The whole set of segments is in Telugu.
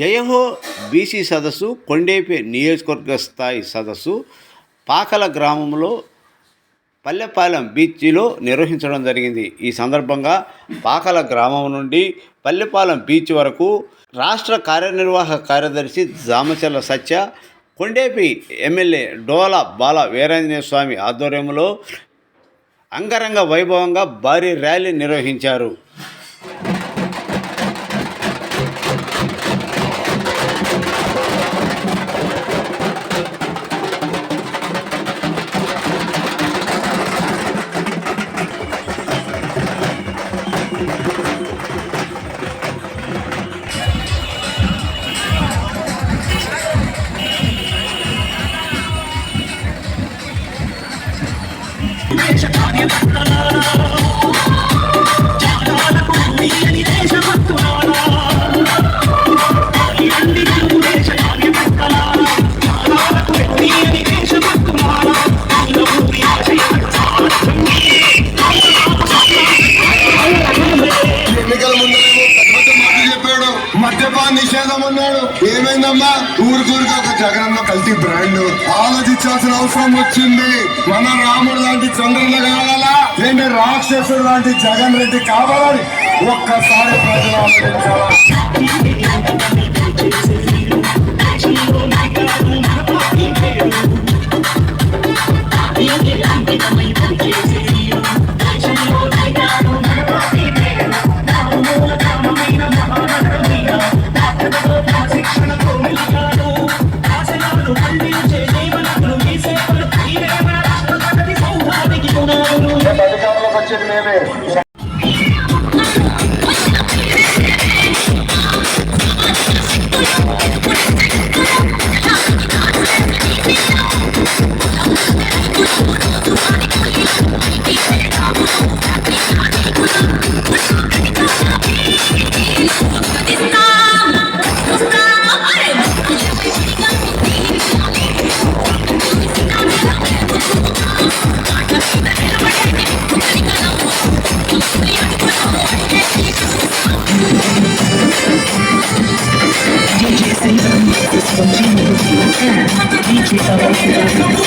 జయహో బీసీ సదస్సు కొండేపి నియోజకవర్గ స్థాయి సదస్సు పాకల గ్రామంలో పల్లెపాలెం బీచ్లో నిర్వహించడం జరిగింది. ఈ సందర్భంగా పాకల గ్రామం నుండి పల్లెపాలెం బీచ్ వరకు రాష్ట్ర కార్యనిర్వాహక కార్యదర్శి జామచల్ల సత్య కొండేపి ఎమ్మెల్యే డోల బాల వీరాంజనేయ స్వామి ఆధ్వర్యంలో అంగరంగ వైభవంగా భారీ ర్యాలీ నిర్వహించారు. Nature, మద్యపాన నిషేధం ఏమైందమ్మా? ఊరికూరికి ఒక జగనన్న కల్తీ బ్రాండ్. ఆలోచించాల్సిన అవసరం వచ్చింది. మన రాముడు లాంటి చంద్రులు కావాలా? ఏంటి రాక్షసుడు లాంటి జగన్ రెడ్డి కావాలని ఒక్కసారి ప్రజలు ఆలోచించాలా? అధికారంలోకి వచ్చేది 嗯，一起走，一起走。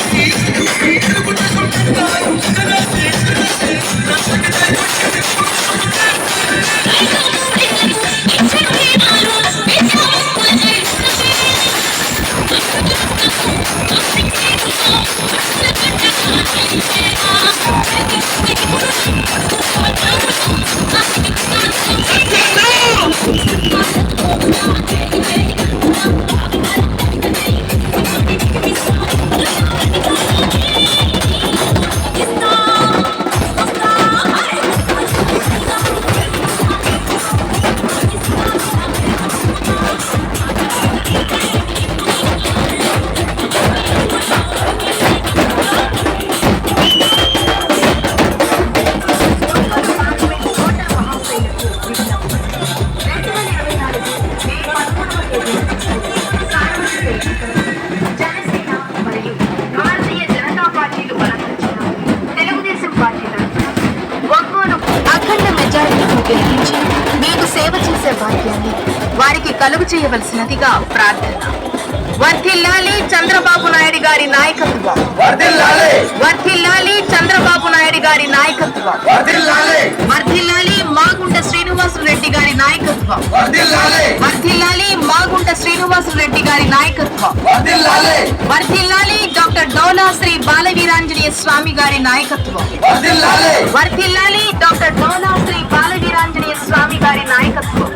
వారికి కలుగు చేయవలసినదిగా ప్రార్థన. వర్ధిల్లాలి చంద్రబాబు నాయుడు గారి నాయకత్వం. వర్ధిల్లాలి. చంద్రబాబు నాయుడు గారి నాయకత్వం. వర్ధిల్లాలి. మాగుంట శ్రీనివాసులు రెడ్డి గారి నాయకత్వం. వర్ధిల్లాలి. మాగుంట శ్రీనివాసులు రెడ్డి గారి నాయకత్వం. వర్ధిల్లాలి. డాక్టర్ డోలా శ్రీ బాలవీరాంజనేయ స్వామి గారి నాయకత్వం. వర్ధిల్లాలి. డాక్టర్ డోలా శ్రీ బాలవీరాంజనేయ స్వామి గారి నాయకత్వం.